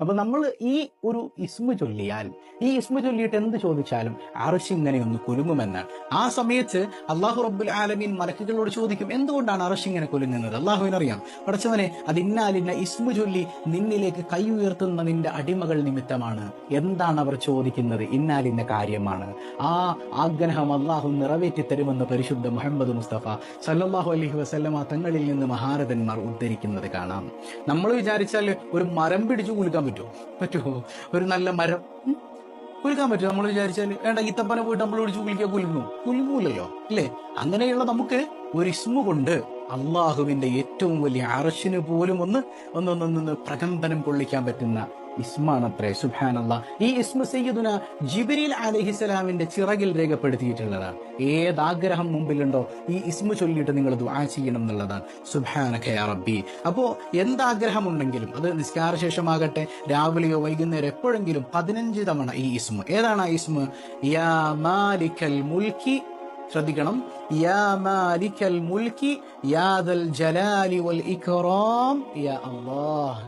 അപ്പൊ നമ്മൾ ഈ ഒരു ഇസ്മ ചൊല്ലിയാൽ ഈ ഇസ്മ ചൊല്ലിയിട്ട് എന്ത് ചോദിച്ചാലും അറശ് ഇങ്ങനെ ഒന്ന് കുലുങ്ങുമെന്നാണ്. ആ സമയത്ത് അള്ളാഹു റബ്ബുൽ ആലമീൻ മലക്കുകളോട് ചോദിക്കും എന്തുകൊണ്ടാണ് അറശ് ഇങ്ങനെ കുലുങ്ങുന്നത്? അള്ളാഹുവിനറിയാം പഠിച്ചവനെ അത് ഇന്നാലിന്ന ഇസ്മു ചൊല്ലി നിന്നിലേക്ക് കൈ ഉയർത്തുന്ന നിന്റെ അടിമകൾ നിമിത്തമാണ്. എന്താണ് അവർ ചോദിക്കുന്നത്? ഇന്നാലിന്ന കാര്യമാണ്. ആ ആഗ്രഹം അള്ളാഹു നിറവേറ്റി തരുമെന്ന് പരിശുദ്ധ മുഹമ്മദ് മുസ്തഫ സല്ലാഹു അലൈഹി വസല്ലമ തങ്ങളിൽ നിന്ന് മഹാരഥന്മാർ ഉദ്ധരിക്കുന്നത് കാണാം. നമ്മൾ വിചാരിച്ചാൽ ഒരു മരം പിടിച്ചു കുലുക്കാൻ പറ്റുമോ പറ്റുമോ ഒരു നല്ല മരം? കുലുക്കാൻ പറ്റുമോ നമ്മൾ വിചാരിച്ചാൽ വേണ്ട ഈത്തപ്പനെ പോയിട്ട് നമ്മൾ പിടിച്ചു കുലിക്കുക കുലുങ്ങും. കുലുങ്ങൂലല്ലോ അല്ലേ? അങ്ങനെയുള്ള നമുക്ക് ഒരു ഇസ്മു കൊണ്ട് അള്ളാഹുവിന്റെ ഏറ്റവും വലിയ അറശിന് പോലും ഒന്ന് ഒന്നൊന്നൊന്ന് പ്രകമ്പനം കൊള്ളിക്കാൻ പറ്റുന്ന ഇസ്മാണത്രേ സുബാനല്ല ഈ ഇസ്മ സയ്യിദുന ജിബിരിൽ അലഹിസ്സലാമിന്റെ ചിറകിൽ രേഖപ്പെടുത്തിയിട്ടുള്ളതാണ്. ഏതാഗ്രഹം മുമ്പിലുണ്ടോ ഈ ഇസ്മ ചൊല്ലിയിട്ട് നിങ്ങൾ ദുആ ചെയ്യണം എന്നുള്ളതാണ്. സുബാനഖ റബ്ബി. അപ്പോ എന്താഗ്രഹം ഉണ്ടെങ്കിലും അത് നിസ്കാര ശേഷമാകട്ടെ രാവിലെയോ വൈകുന്നേരം എപ്പോഴെങ്കിലും പതിനഞ്ച് തവണ ഈ ഇസ്മ. ഏതാണ് ആ ഇസ്മ? യാ മാലിക്കൽ മുൽക്കി ശ്രദ്ധിക്കണം. യാ മാലിക്കൽ മുൽക്കി യാദൽ ജലാലി വൽ ഇക്റാം യാ അല്ലാഹ്.